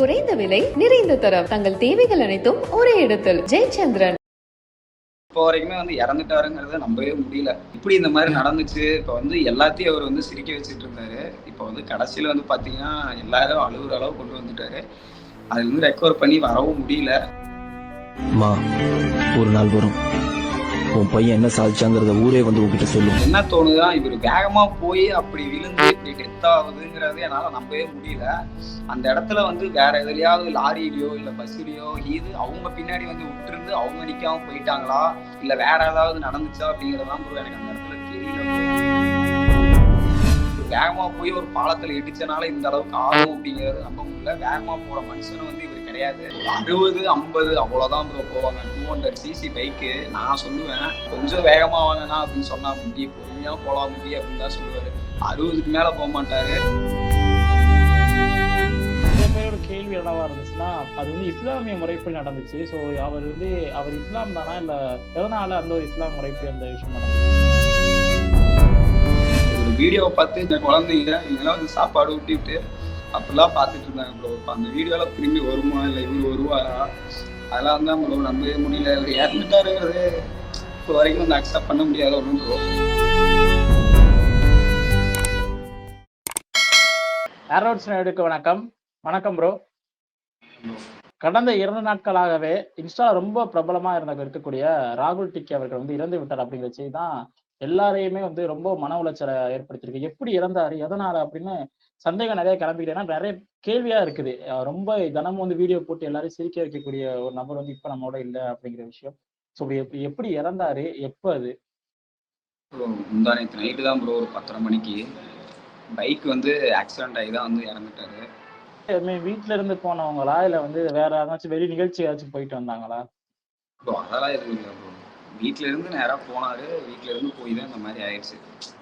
குறைந்த விலை நிறைந்த தரம். தங்கள் தேவைகள் அனைத்தும் ஒரே இடத்தில். ஜெயச்சந்திரன். இப்போ வரைக்குமே வந்து இறந்துட்டாருங்கிறத நம்பவே முடியல. இப்படி இந்த மாதிரி நடந்துச்சு. இப்போ வந்து எல்லாத்தையும் அவர் வந்து சிரிக்க வச்சுட்டு இருந்தாரு. இப்போ வந்து கடைசியில் வந்து பார்த்தீங்கன்னா எல்லாரும் அழுகுற அளவு கொண்டு வந்துட்டாரு. அதுல இருந்து ரெக்கவர் பண்ணி வரவும் முடியல. ஒரு நாள் வரும் உன் பையன் என்ன சாதிச்சாங்கிறத ஊரே வந்து உங்ககிட்ட சொல்லும். என்ன தோணுதா இவர் வேகமா போய் அப்படி விழுந்து இப்படி டெத் ஆகுதுங்கிறது என்னால நம்பவே முடியல. அந்த இடத்துல வந்து வேற எதுலயாவது லாரியிலயோ இல்ல பஸ்லயோ இது அவங்க பின்னாடி வந்து விட்டுருந்து அவங்க நிக்காம போயிட்டாங்களா? இல்ல வேற ஏதாவது நடந்துச்சா அப்படிங்கறதான் ப்ரோ எனக்கு அந்த இடத்துல தெரியல வேகமா போய் ஒரு பாலத்துல இடிச்சனால இந்த அளவுக்கு ஆகும் அப்படிங்கறது நம்ப முடியல. வேகமா போற மனுஷனும் வந்து இவர் கிடையாது. அறுபது ஐம்பது அவ்வளவுதான் ப்ரோ போவாங்க. டூ ஹண்ட்ரட் சிசி பைக்கு நான் சொல்லுவேன் கொஞ்சம் வேகமா வாங்கினா அப்படின்னு சொன்னா முடி பொறுமையா போலாம் முடி அப்படின்னு தான் சொல்லுவாரு. அறுபதுக்கு மேல போக மாட்டாரு. பேரோட கேள்வி என்னவா இருந்துச்சுன்னா அது வந்து இஸ்லாமிய முறைப்படி நடந்துச்சு. ஸோ அவர் வந்து அவர் இஸ்லாம் தானா இல்ல எதனால அந்த ஒரு இஸ்லாம் முறைப்படி அந்த விஷயம் நடந்துச்சு? ஒரு வீடியோவை பார்த்து இந்த குழந்தைங்க இவங்கெல்லாம் வந்து சாப்பாடு ஊட்டிட்டு அப்படிலாம் பார்த்துட்டு இருந்தாங்க ப்ரோ இப்போ அந்த வீடியோலாம் திரும்பி வருமா? இல்லை இவர் வருவாரா? அதெல்லாம் தான் ப்ரோ நம்பவே முடியல. இவர் இறந்துட்டாருங்கிறது இப்போ வரைக்கும் வந்து அக்செப்ட் பண்ண முடியாத ஒன்றும் ப்ரோ ஏரோட்ஸ் எடுக்க வணக்கம். வணக்கம் ப்ரோ கடந்த இரண்டு நாட்களாகவே இன்ஸ்டா ரொம்ப பிரபலமா இருந்த இருக்கக்கூடிய ராகுல் டிக்கி அவர்கள் வந்து இறந்து விட்டார் அப்படிங்கிற செய்தி தான் எல்லாரையுமே வந்து ரொம்ப மன உளைச்சலை ஏற்படுத்தியிருக்கு. எப்படி இறந்தாரு? எதனால அப்படின்னு சந்தேகம் நிறைய கிளம்பிக்கிட்டு ஏன்னா நிறைய கேள்வியா இருக்குது. ரொம்ப தினமும் வந்து வீடியோ போட்டு எல்லாரையும் சிரிக்க வைக்கக்கூடிய ஒரு நபர் வந்து இப்ப நம்மளோட இல்லை அப்படிங்கிற விஷயம். ஸோ எப்படி எப்படி இறந்தாரு? எப்ப அது? ப்ரோ முந்தா நேற்று நைட்டு தான் ப்ரோ ஒரு பத்தரை மணிக்கு. பைக் வந்து ஆக்சிடென்ட் ஆகி தான் வந்து இறந்துட்டாரு. வீட்ல இருந்து போனவங்களா? இல்ல வந்து வேற ஏதாச்சும் வெளி நிகழ்ச்சி ஏதாச்சும் போயிட்டு வந்தாங்களா? ப்ரோ அதெல்லாம் எதுவும் இல்லை வீட்டிலேருந்து இருந்து நேராக போனாரு. வீட்ல இருந்து போய் தான் இந்த மாதிரி ஆயிடுச்சு.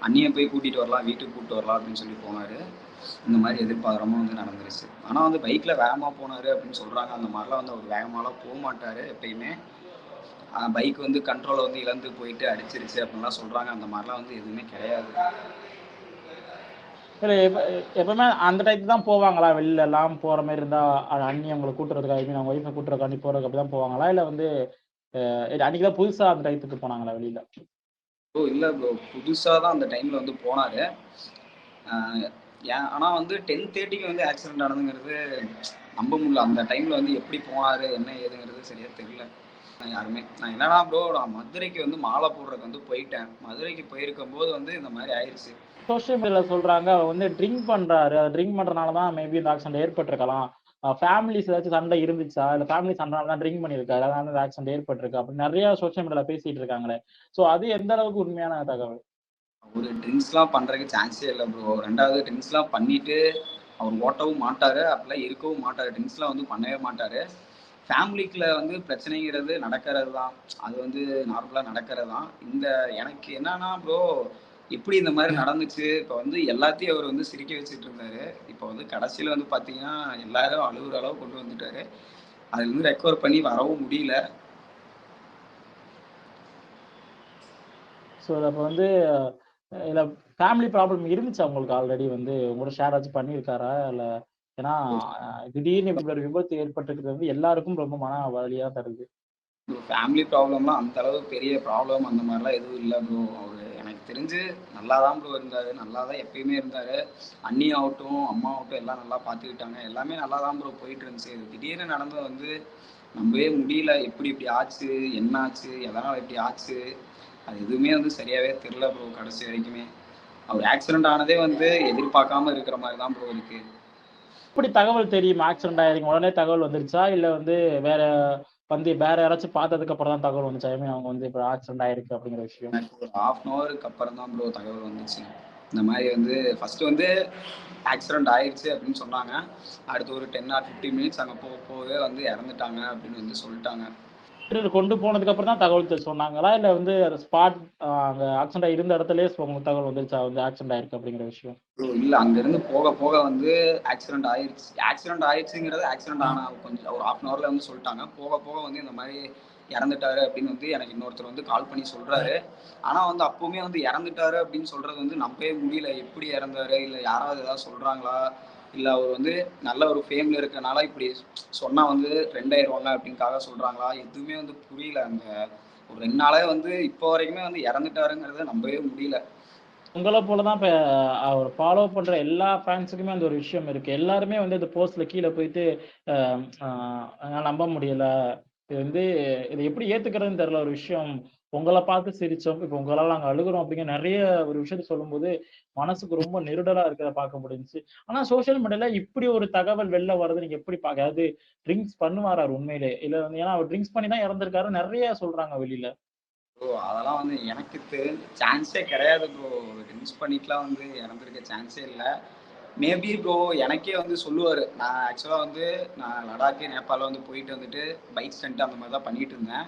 அண்ணியை போய் கூட்டிட்டு வரலாம் வீட்டுக்கு கூட்டு வரலாம் அப்படின்னு சொல்லி போனாரு. இந்த மாதிரி எதிர்பாராம வந்து நடந்துருச்சு. ஆனா வந்து பைக்ல வேகமா போனாரு அப்படின்னு சொல்றாங்க. அந்த மாதிரிலாம் வந்து அவர் வேகமாலாம் போக மாட்டாரு எப்பயுமே. பைக் வந்து கண்ட்ரோலை வந்து இழந்து போயிட்டு அடிச்சிருச்சு அப்படின்லாம் சொல்றாங்க. அந்த மாதிரிலாம் வந்து எதுவுமே கிடையாது. சரி எப்ப எப்பவுமே அந்த டைத்துக்கு தான் போவாங்களா? வெளில எல்லாம் போற மாதிரி இருந்தா அண்ணி அவங்களை கூட்டுறதுக்காக ஐ மீன் அவங்க ஒய்ஃபை கூட்டுறதுக்காண்டி போறதுக்கு அப்படிதான் போவாங்களா? இல்ல வந்து அன்னைக்கு தான் புதுசா அந்த டைத்துக்கு போனாங்களா வெளியில? ப்ரோ இல்லை ப்ரோ புதுசாக தான் அந்த டைமில் வந்து போனார். ஆனால் வந்து டென் தேர்ட்டிக்கு வந்து ஆக்சிடென்ட் ஆனதுங்கிறது நம்ப முடியல. அந்த டைமில் வந்து எப்படி போனார் என்ன ஏதுங்கிறது சரியா தெரியல. யாருமே நான் என்னன்னா ப்ரோ நான் மதுரைக்கு வந்து மாலை போடுறதுக்கு வந்து போயிட்டேன். மதுரைக்கு போயிருக்கும் போது வந்து இந்த மாதிரி ஆயிடுச்சு சோஷியல் மீடியால சொல்றாங்க அவர் வந்து ட்ரிங்க் பண்றாரு. ட்ரிங்க் பண்றதுனால தான் மேபி இந்த ஆக்சிடென்ட் ஏற்பட்டிருக்கலாம். ஃபேமிலிஸ் ஏதாச்சும் சண்டை இருந்துச்சா? இல்ல ஃபேமிலி சண்டை தான் ட்ரிங்க் பண்ணியிருக்காரு. அதனால அந்த ஆக்சிடென்ட் ஏற்பட்டிருக்கு. அப்படின்னு நிறைய சோஷியல் மீடியால பேசிட்டு இருக்காங்களே. சோ அது எந்த அளவுக்கு உண்மையான தகவல்? ஒரு ட்ரிங்க்ஸ்லாம் பண்ணுறதுக்கு சான்ஸே இல்லை ப்ரோ ரெண்டாவது ட்ரிங்க்ஸ்லாம் பண்ணிட்டு அவர் ஓட்டவும் மாட்டார். அப்படிலாம் இருக்கவும் மாட்டார். ட்ரிங்க்ஸ்லாம் வந்து பண்ணவே மாட்டார். ஃபேமிலிக்குள்ள வந்து பிரச்சனைங்கிறது நடக்கிறது தான் அது வந்து நார்மலாக நடக்கிறது தான் இந்த எனக்கு என்னன்னா ப்ரோ எப்படி இந்த மாதிரி நடந்துச்சு. இப்போ வந்து எல்லாத்தையும் அவர் வந்து சிரிக்க வச்சுட்டு இருந்தாரு. இப்போ வந்து கடைசியில் வந்து பார்த்தீங்கன்னா எல்லாரும் அழுகுற அளவு கொண்டு வந்துட்டாரு. அதுல இருந்து ரெக்கவர் பண்ணி வரவும் முடியல. ஸோ அப்போ வந்து இல்ல ஃபேமிலி ப்ராப்ளம் இருந்துச்சு அவங்களுக்கு ஆல்ரெடி வந்து? உங்களோட ஷேர் ஆச்சு பண்ணியிருக்காரா? இல்ல ஏன்னா திடீர்னு இப்படி ஒரு விபத்து ஏற்பட்டிருக்கிறது வந்து எல்லாருக்கும் ரொம்ப மன வலியா தருது ஃபேமிலி ப்ராப்ளம்லாம் அந்த அளவு பெரிய ப்ராப்ளம் அந்த மாதிரிலாம் எதுவும் இல்லை ப்ரோ அவர் எனக்கு தெரிஞ்சு நல்லா தான் ப்ரோ இருந்தார். நல்லா தான் எப்பயுமே இருந்தார். அண்ணி ஆகட்டும் அம்மா ஆகட்டும் எல்லாம் நல்லா பார்த்துக்கிட்டாங்க எல்லாமே நல்லா தான் ப்ரோ போயிட்டு இருந்துச்சு. இது திடீர்னு நடந்தது வந்து நம்பவே முடியல. எப்படி இப்படி ஆச்சு? என்ன ஆச்சு எதனால் இப்படி ஆச்சு? அது எதுவுமே வந்து சரியாகவே தெரில ப்ரோ கடைசி வரைக்குமே. அவர் ஆக்சிடென்ட் ஆனதே வந்து எதிர்பார்க்காம இருக்கிற மாதிரி தான் ப்ரோ இருக்குது இப்படி தகவல் தெரியும்? ஆக்சிடென்ட் ஆயிருங்க உடனே தகவல் வந்துருச்சா? இல்லை வந்து வேற வந்து வேற யாராச்சும் பார்த்ததுக்கு அப்புறம் தான் தகவல் வந்துச்சு. ஐ மீன் அவங்க வந்து இப்போ ஆக்சிடென்ட் ஆயிருக்கு அப்படிங்கிற விஷயம். ஒரு ஹாஃப் அன் ஹவருக்கு அப்புறம் தான் ப்ரோ தகவல் வந்துச்சு. இந்த மாதிரி வந்து ஃபர்ஸ்ட் வந்து ஆக்சிடென்ட் ஆயிடுச்சு அப்படின்னு சொன்னாங்க. அடுத்து ஒரு டென் ஆர் ஃபிஃப்டீன் மினிட்ஸ் அங்கே போக போகவே வந்து இறந்துட்டாங்க அப்படின்னு வந்து சொல்லிட்டாங்க. கொண்டு போனதுக்கு அப்புறம் தான் தகவல் சொன்னாங்களா? இல்ல வந்து ஸ்பாட் அங்க ஆக்சிடென்ட் இருந்த இடத்துலயே உங்களுக்கு தகவல் வந்துருச்சா? வந்து ஆக்சிடென்ட் ஆயிருக்கு அப்படிங்கிற விஷயம். இல்ல இல்லை அங்கேருந்து போக போக வந்து ஆக்சிடென்ட் ஆயிருச்சு. ஆக்சிடென்ட் ஆயிடுச்சுங்கிறது ஆக்சிடென்ட் ஆனா கொஞ்சம் ஒரு ஹாஃப் அன் ஹவரில் வந்து சொல்லிட்டாங்க. போக போக வந்து இந்த மாதிரி இறந்துட்டாரு அப்படின்னு வந்து எனக்கு இன்னொருத்தர் வந்து கால் பண்ணி சொல்றாரு. ஆனா வந்து அப்பவுமே வந்து இறந்துட்டாரு அப்படின்னு சொல்றது வந்து நம்பவே முடியல. எப்படி இறந்தாரு? இல்ல யாராவது ஏதாவது சொல்றாங்களா? இல்லை அவர் வந்து நல்ல ஒரு ஃபேமில் இருக்கிறனால இப்படி சொன்னால் வந்து ரெண்டாயிருவாங்க அப்படின்னுக்காக சொல்கிறாங்களா எதுவுமே வந்து புரியல. அந்த ஒரு ரெண்டு நாளே வந்து இப்போ வரைக்குமே வந்து இறந்துட்டாருங்கிறத நம்பவே முடியல. உங்கள போல தான் இப்ப அவர் ஃபாலோ பண்ற எல்லா ஃபேன்ஸுக்குமே அந்த ஒரு விஷயம் இருக்கு. எல்லாருமே வந்து இந்த போஸ்ட்ல கீழே போயிட்டு ஆஹ், நம்ப முடியல. இது வந்து இதை எப்படி ஏத்துக்கிறதுன்னு தெரியல. ஒரு விஷயம் உங்களை பார்த்து சிரிச்சோம் இப்போ உங்களால் நாங்கள் அழுகுறோம் அப்படிங்கிற நிறைய ஒரு விஷயத்த சொல்லும்போது மனசுக்கு ரொம்ப நெருடலாக இருக்கிறத பார்க்க முடிஞ்சிச்சு. ஆனால் சோஷியல் மீடியால இப்படி ஒரு தகவல் வெளில வர்றது நீங்கள் எப்படி பார்க்க அதாவது ட்ரிங்க்ஸ் பண்ணுவாரா உண்மையிலே? இல்லை வந்து ஏன்னா அவர் ட்ரிங்க்ஸ் பண்ணி தான் இறந்துருக்காரு நிறைய சொல்றாங்க வெளியில ப்ரோ அதெல்லாம் வந்து எனக்கு தெரிஞ்ச சான்ஸே கிடையாது ப்ரோ ட்ரிங்க்ஸ் பண்ணிட்டுலாம் வந்து இறந்துருக்க சான்ஸே இல்லை. மேபி ப்ரோ எனக்கே வந்து சொல்லுவார். நான் ஆக்சுவலாக வந்து நான் லடாக்கு நேபாளில் வந்து போயிட்டு வந்துட்டு பைக் ஸ்டண்ட் அந்த மாதிரி தான் பண்ணிட்டு இருந்தேன்.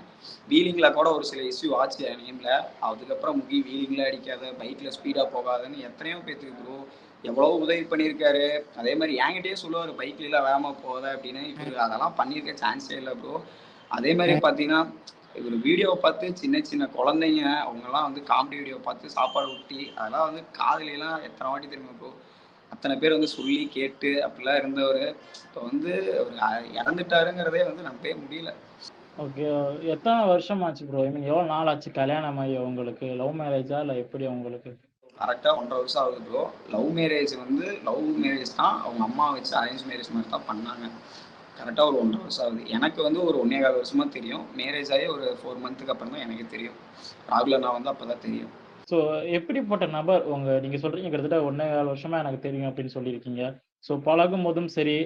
வீலிங்கில் கூட ஒரு சில இஷ்யூ ஆச்சு என் நேமில் அதுக்கப்புறம் முகி வீலிங்கில் அடிக்காத பைக்கில் ஸ்பீடாக போகாதுன்னு எத்தனையோ பேத்துக்கு ப்ரோ எவ்வளோ உதவி பண்ணியிருக்காரு. அதே மாதிரி என்கிட்டயே சொல்லுவார் பைக்ல வேகமாக போகாத அப்படின்னு. இவர் அதெல்லாம் பண்ணியிருக்க சான்ஸே இல்லை ப்ரோ அதே மாதிரி பார்த்தீங்கன்னா இவர் வீடியோவை பார்த்து சின்ன சின்ன குழந்தைங்க அவங்கெல்லாம் வந்து காமெடி வீடியோ பார்த்து சாப்பாடு ஊட்டி அதெல்லாம் வந்து காதுலாம் எத்தனை வாட்டி தெரியுமா ப்ரோ அத்தனை பேர் வந்து சொல்லி கேட்டு அப்படிலாம் இருந்தவர். இப்போ வந்து அவர் இறந்துட்டாருங்கிறதே வந்து நம்பவே முடியல. ஓகே எத்தனை வருஷம் ஆச்சு ப்ரோ ஐ மீன் எவ்வளோ நாள் ஆச்சு கல்யாணம் ஆகி உங்களுக்கு? லவ் மேரேஜா இல்லை எப்படி உங்களுக்கு? கரெக்டாக ஒன்றரை வருஷம் ஆகுது ப்ரோ லவ் மேரேஜ் வந்து லவ் மேரேஜ் தான் அவங்க அம்மா வச்சு அரேஞ்ச் மேரேஜ் மாதிரி தான் பண்ணாங்க. கரெக்டாக ஒரு ஒன்றரை வருஷம் ஆகுது. எனக்கு வந்து ஒரு ஒன்றே கால் வருஷமாக தெரியும். மேரேஜ் ஆகி ஒரு ஃபோர் மந்த்துக்கு அப்புறம் தான் எனக்கு தெரியும். ராகுல நான் வந்து அப்போ தான் தெரியும். ஸோ எப்படிப்பட்ட நபர் உங்க நீங்க சொல்றீங்க கிட்டத்தட்ட ஒன்னே கால் வருஷமா எனக்கு தெரியும் அப்படின்னு சொல்லியிருக்கீங்க. ஸோ பழகும் போதும் சரி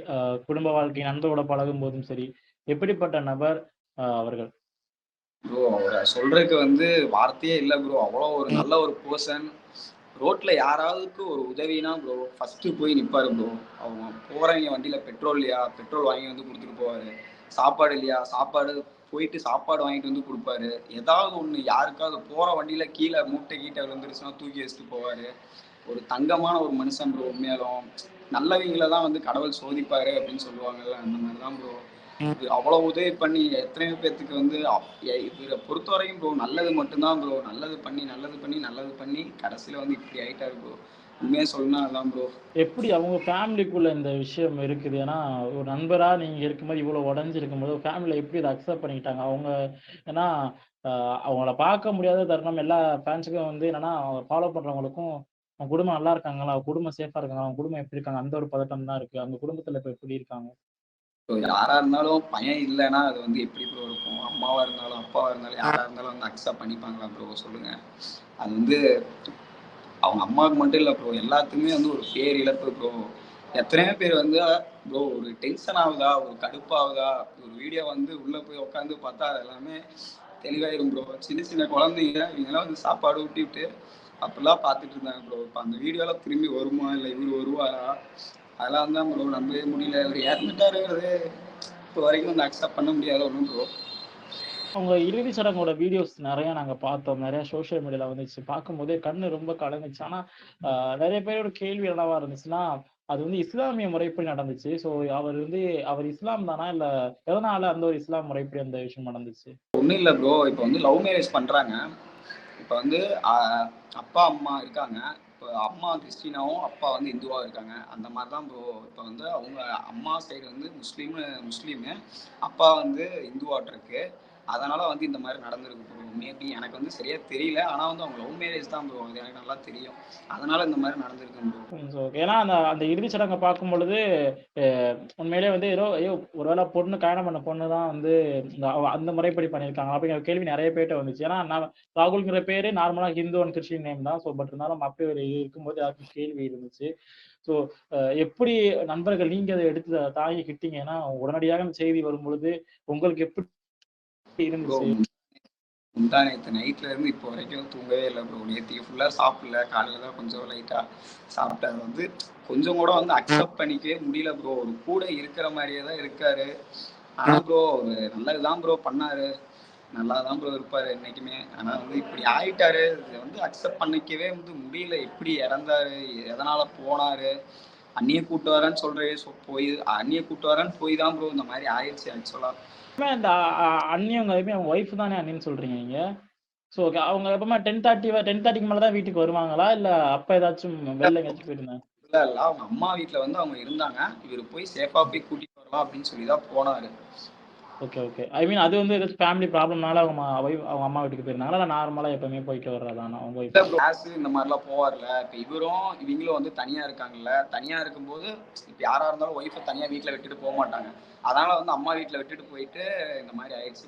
குடும்ப வாழ்க்கை நண்பரோட பழகும் போதும் சரி எப்படிப்பட்ட நபர் அவர்கள்? ப்ரோ அவரை சொல்றதுக்கு வந்து வார்த்தையே இல்லை ப்ரோ அவ்வளோ ஒரு நல்ல ஒரு பர்சன் ரோட்ல யாராவதுக்கு ஒரு உதவினா ப்ரோ ஃபர்ஸ்ட் போய் நிப்பாரு ப்ரோ அவங்க போறவங்க வண்டியில பெட்ரோல் இல்லையா? பெட்ரோல் வாங்கி வந்து கொடுத்துட்டு போவாரு. சாப்பாடு இல்லையா? சாப்பாடு போயிட்டு சாப்பாடு வாங்கிட்டு வந்து கொடுப்பாரு. ஏதாவது ஒன்று யாருக்காவது போற வண்டியில் கீழே மூட்டை கீட்டை விழுந்துருச்சுன்னா தூக்கி வச்சுட்டு போவாரு. ஒரு தங்கமான ஒரு மனுஷன் ப்ரோ உண்மையாலும். நல்லவங்களை தான் வந்து கடவுள் சோதிப்பாரு அப்படின்னு சொல்லுவாங்கல்ல அந்த மாதிரி தான் ப்ரோ இது அவ்வளவு உதவி பண்ணி எத்தனையோ பேர்த்துக்கு வந்து அப்- இவரை பொறுத்த வரைக்கும் ப்ரோ நல்லது மட்டும்தான் ப்ரோ நல்லது பண்ணி நல்லது பண்ணி நல்லது பண்ணி கடைசியில வந்து இப்படி ஆயிட்டாரு ப்ரோ உண்மையா சொல்லணும் அதான் ப்ரோ எப்படி அவங்க ஃபேமிலிக்குள்ள இந்த விஷயம் இருக்குது? ஏன்னா ஒரு நண்பரா நீங்க இருக்கும்போது இவ்வளவு உடஞ்சு இருக்கும்போது ஃபேமிலியில எப்படி இதை அக்செப்ட் பண்ணிக்கிட்டாங்க? அவங்க ஏன்னா அவங்கள பார்க்க முடியாத தருணம் எல்லா ஃபேன்ஸுக்கும் வந்து என்னன்னா ஃபாலோ பண்றவங்களுக்கும் அவங்க குடும்பம் நல்லா இருக்காங்களா? அவங்க குடும்பம் சேஃபா இருக்காங்க அவங்க குடும்பம் எப்படி இருக்காங்க? அந்த ஒரு பதட்டம் தான் இருக்கு. அவங்க குடும்பத்துல இப்ப எப்படி இருக்காங்க? ஸோ யாரா இருந்தாலும் பையன் இல்லைன்னா அது வந்து எப்படி ப்ரோ இருக்கும்? அம்மாவா இருந்தாலும் அப்பாவா இருந்தாலும் யாரா இருந்தாலும் வந்து அக்செப்ட் பண்ணிப்பாங்களா ப்ரோ சொல்லுங்க. அது வந்து அவங்க அம்மாவுக்கு மட்டும் இல்லை ப்ரோ எல்லாத்துக்குமே வந்து ஒரு பேர் இழப்பு ப்ரோ எத்தனையோ பேர் வந்து ப்ரோ ஒரு டென்ஷன் ஆகுதா? ஒரு கடுப்பாகுதா? ஒரு வீடியோ வந்து உள்ளே போய் உட்காந்து பார்த்தா அது எல்லாமே தெளிவாயிரும் ப்ரோ சின்ன சின்ன குழந்தைங்க இவங்கெல்லாம் வந்து சாப்பாடு ஊட்டி விட்டு அப்படிலாம் பார்த்துட்டு இருந்தாங்க ப்ரோ இப்போ அந்த வீடியோலாம் திரும்பி வருமா? இல்லை இவர் வருவாரா? அதெல்லாம் தான் ப்ரோ நம்பவே முடியல. இவர் இறந்துட்டாருங்கிறது இப்போ வரைக்கும் வந்து அக்செப்ட் பண்ண முடியாத ஒன்றும் ப்ரோ அவங்க இறுதி சடங்கோட வீடியோஸ் நிறைய நாங்க பார்த்தோம். நிறைய சோஷியல் மீடியால வந்துச்சு. பார்க்கும்போதே கண்ணு ரொம்ப கலங்குச்சு. ஆனா நிறைய பேரோட கேள்வி என்னவா இருந்துச்சுன்னா அது வந்து இஸ்லாமிய முறைப்படி நடந்துச்சு. ஸோ அவர் வந்து அவர் இஸ்லாம் தானா? இல்ல எதனால அந்த ஒரு இஸ்லாம் முறைப்படி அந்த விஷயம் நடந்துச்சு? ஒன்றும் இல்லை ப்ரோ இப்போ வந்து லவ் மேரேஜ் பண்றாங்க. இப்போ வந்து ஆஹ், அப்பா அம்மா இருக்காங்க. இப்போ அம்மா கிறிஸ்டினாவும் அப்பா வந்து இந்துவாக இருக்காங்க. அந்த மாதிரி தான் ப்ரோ இப்போ வந்து அவங்க அம்மா சைடு வந்து முஸ்லீம் முஸ்லீமு அப்பா வந்து இந்துவாட்டு இருக்கு அதனால வந்து இந்த மாதிரி நடந்திருக்கு ப்ரோ மேபி எனக்கு வந்து சரியா தெரியல. ஆனா வந்து அவங்க லவ் மேரேஜ் தான் ப்ரோ அது எனக்கு நல்லா தெரியும். அதனால இந்த மாதிரி நடந்திருக்கு ப்ரோ ஏன்னா அந்த அந்த இறுதி சடங்கை பார்க்கும் பொழுது உண்மையிலே வந்து ஏதோ ஐயோ ஒருவேளை பொண்ணு கல்யாணம் பண்ண பொண்ணு தான் வந்து இந்த அந்த முறைப்படி பண்ணியிருக்காங்க அப்படிங்கிற கேள்வி நிறைய பேர்ட்ட வந்துச்சு. ஏன்னா நான் ராகுல்ங்கிற பேரு நார்மலா ஹிந்து அண்ட் கிறிஸ்டின் நேம் தான். ஸோ பட் இருந்தாலும் அப்படி ஒரு இது இருக்கும்போது யாருக்கும் கேள்வி இருந்துச்சு. ஸோ எப்படி நண்பர்கள் நீங்க அதை எடுத்து தாங்கிக்கிட்டீங்க ஏன்னா உடனடியாக செய்தி வரும் பொழுது உங்களுக்கு எப்படி இருந்துச்சு. முந்தா நேற்று நைட்ல இருந்து இப்போ வரைக்கும் தூங்கவே இல்லை ப்ரோ. நேற்றுக்கு ஃபுல்லாக சாப்பிடல. காலையில தான் கொஞ்சம் லைட்டாக சாப்பிட்டேன். வந்து கொஞ்சம் கூட வந்து அக்செப்ட் பண்ணிக்கவே முடியல ப்ரோ. ஒரு கூட இருக்கிற மாதிரியே தான் இருக்காரு. ஆனா ப்ரோ ஒரு நல்லதுதான் ப்ரோ பண்ணாரு. நல்லா தான் ப்ரோ இருப்பாரு என்னைக்குமே. ஆனா வந்து இப்படி ஆயிட்டாரு. இதை வந்து அக்செப்ட் பண்ணிக்கவே வந்து முடியல. எப்படி இறந்தாரு? எதனால போனாரு? அந்நிய கூட்டு வரேன்னு சொல்றே போய் அந்நிய கூட்டு வரேன்னு போய் தான் ப்ரோ இந்த மாதிரி ஆயிடுச்சு ஆக்சுவலா எப்பவுமே அந்த அண்ணியவங்க எப்பவுமே அவங்க ஒய்ஃப் தானே அண்ணின்னு சொல்றீங்க நீங்க? ஸோ அவங்க எப்பவுமே டென் தேர்ட்டி டென் தேர்ட்டிக்கு மேலே தான் வீட்டுக்கு வருவாங்களா? இல்ல அப்ப ஏதாச்சும் வெளில எங்கேயாச்சும் போயிருந்தாங்க இல்ல இல்ல அவங்க அம்மா வீட்ல வந்து அவங்க இருந்தாங்க. இவர் போய் சேஃபா போய் கூட்டிட்டு வரலாம் அப்படின்னு சொல்லி தான் போனாரு. ஓகே ஓகே ஐ மீன் அது வந்து ஏதாச்சும் ஃபேமிலி ப்ராப்ளம்னால அவங்க அவங்க அம்மா வீட்டுக்கு போயிருந்தாங்களா? இல்லை நார்மலாக எப்பவுமே போயிட்டு வர்றதானா அவங்க? கிளாஸ் இந்த மாதிரிலாம் போவார்ல இப்போ இவரும் இவங்களும் வந்து தனியா இருக்காங்கல்ல. தனியா இருக்கும்போது இப்போ யாரா இருந்தாலும் ஒய்ஃபை தனியா வீட்ல விட்டுட்டு போக மாட்டாங்க. அதனால வந்து அம்மா வீட்ல விட்டுட்டு போயிட்டு இந்த மாதிரி ஆயிடுச்சு.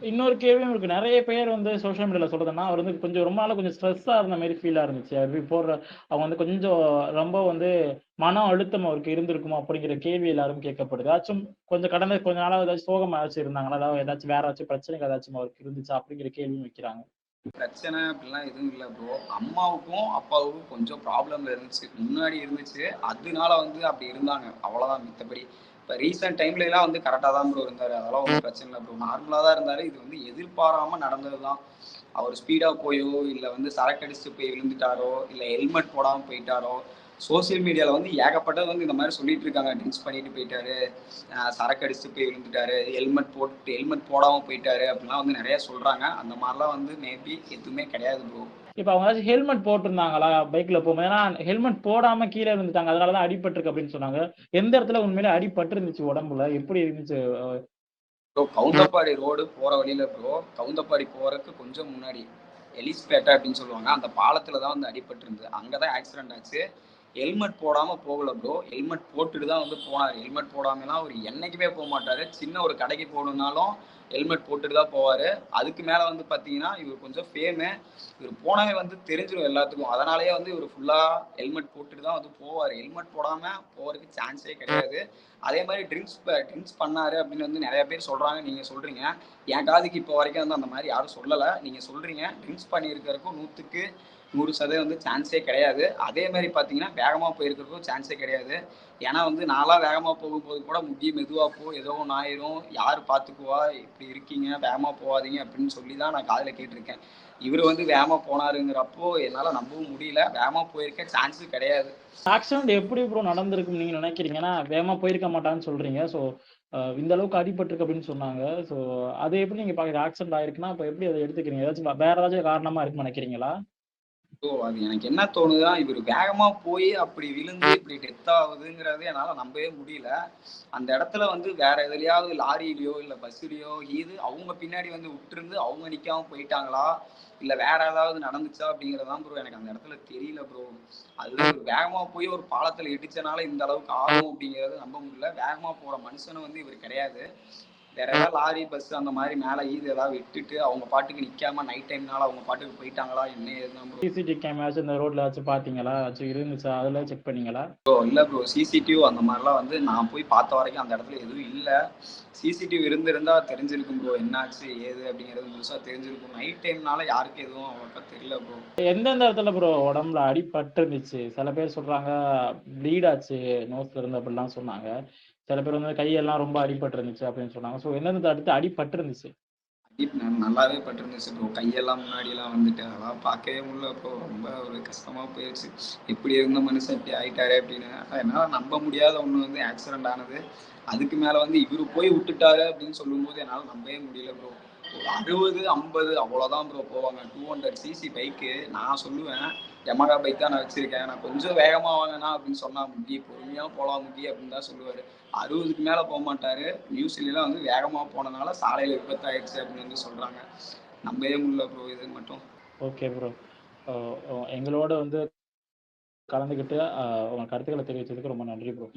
இன்னொரு கேள்வியும் இருக்கு. நிறைய பேர் வந்து சோஷியல் மீடியால சொல்றதுன்னா அவர் வந்து கொஞ்சம் ரொம்ப நாள் கொஞ்சம் ஸ்ட்ரெஸ்ஸா இருந்த மாதிரி ஃபீலா இருந்துச்சு. அவர் போடுற அவங்க வந்து கொஞ்சம் ரொம்ப வந்து மன அழுத்தம் அவருக்கு இருந்திருக்குமோ அப்படிங்கிற கேள்வி எல்லாரும் கேட்கப்படுது. ஏதாச்சும் கொஞ்சம் கடந்த கொஞ்ச நாளா ஏதாச்சும் சோகமா ஏதாச்சும் இருந்தாங்களா? அதாவது ஏதாச்சும் வேற ஏதாச்சும் பிரச்சனைகள் ஏதாச்சும் அவருக்கு இருந்துச்சா? அப்படிங்கிற கேள்வியும் வைக்கிறாங்க. பிரச்சனை அப்படிலாம் எதுவும் இல்லை ப்ரோ அம்மாவுக்கும் அப்பாவுக்கும் கொஞ்சம் ப்ராப்ளம் இருந்துச்சு. முன்னாடி இருந்துச்சு. அதனால வந்து அப்படி இருந்தாங்க. அவ்வளோதான் மித்தபடி இப்போ ரீசெண்ட் டைம்ல எல்லாம் வந்து கரெக்டாக தான் ப்ரோ இருந்தார். அதெல்லாம் ஒன்றும் பிரச்சனை இல்லை ப்ரோ நார்மலாக தான் இருந்தார். இது வந்து எதிர்பாராம நடந்தது தான் அவர் ஸ்பீடாக போயோ இல்லை வந்து சரக்கு அடிச்சுட்டு போய் விழுந்துட்டாரோ இல்லை ஹெல்மெட் போடாமல் போயிட்டாரோ சோஷியல் மீடியாவில் வந்து ஏகப்பட்டது வந்து இந்த மாதிரி சொல்லிட்டு இருக்காங்க. ட்ரிங்க்ஸ் பண்ணிட்டு போயிட்டாரு. சரக்கு அடிச்சுட்டு போய் விழுந்துட்டாரு. ஹெல்மெட் போட்டு ஹெல்மெட் போடாமல் போயிட்டாரு அப்படிலாம் வந்து நிறைய சொல்கிறாங்க அந்த மாதிரிலாம் வந்து மேபி எதுவுமே கிடையாது ப்ரோ இப்போ அவங்க ஏதாச்சும் ஹெல்மெட் போட்டிருந்தாங்களா? பைக்ல போகும்போது. ஏன்னா ஹெல்மெட் போடாம கீழே இருந்துட்டாங்க அதனாலதான் அடிபட்டிருக்கு அப்படின்னு சொன்னாங்க. எந்த இடத்துல உண்மையிலே அடிபட்டு இருந்துச்சு உடம்புல? எப்படி இருந்துச்சு? கவுந்தப்பாடி ரோடு போற வழியில ப்ரோ கவுந்தப்பாடி போறதுக்கு கொஞ்சம் முன்னாடி எலிஸ்பேட்டா அப்படின்னு சொல்லுவாங்க. அந்த பாலத்துல தான் வந்து அடிபட்டு இருந்தது அங்கதான் ஆக்சிடென்ட் ஆச்சு. ஹெல்மெட் போடாம போகல ப்ரோ ஹெல்மெட் போட்டுட்டு தான் வந்து போனார். ஹெல்மெட் போடாமலாம் அவர் என்னைக்குமே போக மாட்டாரு. சின்ன ஒரு கடைக்கு போகணுன்னாலும் ஹெல்மெட் போட்டுட்டு தான் போவார். அதுக்கு மேலே வந்து பார்த்தீங்கன்னா இவர் கொஞ்சம் ஃபேமு இவர் போனவே வந்து தெரிஞ்சிடும் எல்லாத்துக்கும். அதனாலேயே வந்து இவர் ஃபுல்லாக ஹெல்மெட் போட்டுட்டு தான் வந்து போவார். ஹெல்மெட் போடாமல் போகிறதுக்கு சான்ஸே கிடையாது. அதே மாதிரி ட்ரிங்க்ஸ் ட்ரிங்க்ஸ் பண்ணார் அப்படின்னு வந்து நிறைய பேர் சொல்கிறாங்க நீங்கள் சொல்கிறீங்க என் காதுக்கு இப்போ வரைக்கும் வந்து அந்த மாதிரி யாரும் சொல்லலை. நீங்கள் சொல்கிறீங்க ட்ரிங்க்ஸ் பண்ணியிருக்கிறக்கும் நூற்றுக்கு நூறு சதவீதம் வந்து சான்ஸே கிடையாது. அதே மாதிரி பார்த்தீங்கன்னா வேகமாக போயிருக்கிறதுக்கும் சான்ஸே கிடையாது. ஏன்னா வந்து நான்லாம் வேகமாக போகும்போது கூட முடி மெதுவாக போ ஏதோ ஒன்று ஆயிரும். யார் பார்த்துக்குவா இப்படி இருக்கீங்க வேகமாக போகாதீங்க அப்படின்னு சொல்லி தான் நான் காதில் கேட்டிருக்கேன். இவர் வந்து வேகமாக போனாருங்கிறப்போ என்னால் நம்பவும் முடியல. வேகமாக போயிருக்க சான்ஸு கிடையாது. ஆக்சிடென்ட் எப்படி ப்ரோ நடந்திருக்குன்னு நீங்க நினைக்கிறீங்கன்னா வேகமாக போயிருக்க மாட்டான்னு சொல்றீங்க. ஸோ இந்த அளவுக்கு அடிபட்டிருக்கு அப்படின்னு சொன்னாங்க. ஸோ அது எப்படி நீங்க பார்க்குற ஆக்சிடென்ட் ஆயிருக்குன்னா இப்போ எப்படி அதை எடுத்துக்கிறீங்க? ஏதாச்சும் வேற ஏதாச்சும் காரணமாக இருக்குன்னு நினைக்கிறீங்களா? ஸோ அது எனக்கு என்ன தோணுதுன்னா இவர் வேகமா போய் அப்படி விழுந்து இப்படி டெத் ஆகுதுங்கிறது என்னால நம்பவே முடியல. அந்த இடத்துல வந்து வேற எதுலயாவது லாரியிலயோ இல்ல பஸ்லயோ இது அவங்க பின்னாடி வந்து விட்டுருந்து அவங்க நிக்காம போயிட்டாங்களா? இல்ல வேற ஏதாவது நடந்துச்சா அப்படிங்கறதான் ப்ரோ எனக்கு அந்த இடத்துல தெரியல ப்ரோ அது ஒரு வேகமா போய் ஒரு பாலத்துல இடிச்சனால இந்த அளவுக்கு ஆகும் அப்படிங்கறது நம்ப முடியல. வேகமா போற மனுஷனும் வந்து இவர் கிடையாது. வேற ஏதாவது லாரி பஸ் அந்த மாதிரி மேல ஈது ஏதாவது விட்டுட்டு அவங்க பாட்டுக்கு நிக்காம நைட் டைம்னால அவங்க பாட்டுக்கு போயிட்டாங்களா என்ன சிசிடிவி கேமராச்சும் இந்த ரோட்ல ஏதாச்சும் பாத்தீங்களா? ஏதாச்சும் இருந்துச்சா? அதெல்லாம் செக் பண்ணீங்களா? ப்ரோ இல்லை ப்ரோ சிசிடிவி அந்த மாதிரிலாம் வந்து நான் போய் பார்த்த வரைக்கும் அந்த இடத்துல எதுவும் இல்லை. சிசிடிவி இருந்திருந்தா தெரிஞ்சிருக்கும் ப்ரோ என்னாச்சு ஏது அப்படிங்கிறது முழுசாக தெரிஞ்சிருக்கும். நைட் டைம்னால யாருக்கும் எதுவும் அவ்வளோக்கா தெரியல ப்ரோ எந்தெந்த இடத்துல ப்ரோ உடம்புல அடிபட்டு இருந்துச்சு சில பேர் சொல்றாங்க ப்ளீட் ஆச்சு நோஸ்ல இருந்து அப்படிலாம் சொன்னாங்க. சில பேர் வந்து கையெல்லாம் ரொம்ப அடிபட்டு இருந்துச்சு அப்படின்னு சொன்னாங்க. ஸோ எந்தெந்த அடுத்து அடிபட்டு இருந்துச்சு அடி நல்லாவே பட்டிருந்துச்சு ப்ரோ கையெல்லாம் முன்னாடியெல்லாம் வந்துட்டு அதெல்லாம் பார்க்கவே முடியல ப்ரோ ரொம்ப ஒரு கஷ்டமா போயிடுச்சு எப்படி இருந்த மனுஷன் இப்படி ஆயிட்டாரு அப்படின்னு. என்னால் நம்ப முடியாத ஒன்று வந்து ஆக்சிடென்ட் ஆனது. அதுக்கு மேலே வந்து இவர் போய் விட்டுட்டாரு அப்படின்னு சொல்லும்போது என்னால் நம்பவே முடியல ப்ரோ ஒரு அறுபது ஐம்பது அவ்வளோதான் ப்ரோ போவாங்க. டூ ஹண்ட்ரட் சிசி பைக்கு நான் சொல்லுவேன் யமகா பைக் தான் நான் வச்சிருக்கேன். நான் கொஞ்சம் வேகமா வாங்கினா அப்படின்னு சொன்னா முடி பொறுமையா போலாம் முடி அப்படின்னு தான் சொல்லுவாரு. அறுபதுக்கு மேல போக மாட்டாரு. நியூஸ்லாம் வந்து வேகமா போனனால சாலையில விபத்தாயிடுச்சு அப்படின்னு வந்து சொல்றாங்க. நம்பவே முடியல ப்ரோ இது மட்டும். ஓகே ப்ரோ எங்களோட வந்து கலந்துக்கிட்டு அஹ், உங்க கருத்துக்களை தெரிவிச்சதுக்கு ரொம்ப நன்றி ப்ரோ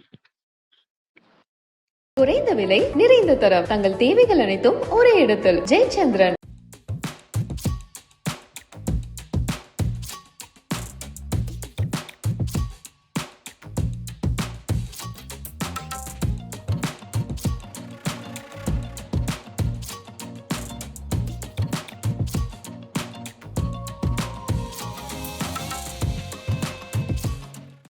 குறைந்த விலை நிறைந்த தரம். தங்கள் தேவைகள் அனைத்தும் ஒரே இடத்தில். ஜெயச்சந்திரன்.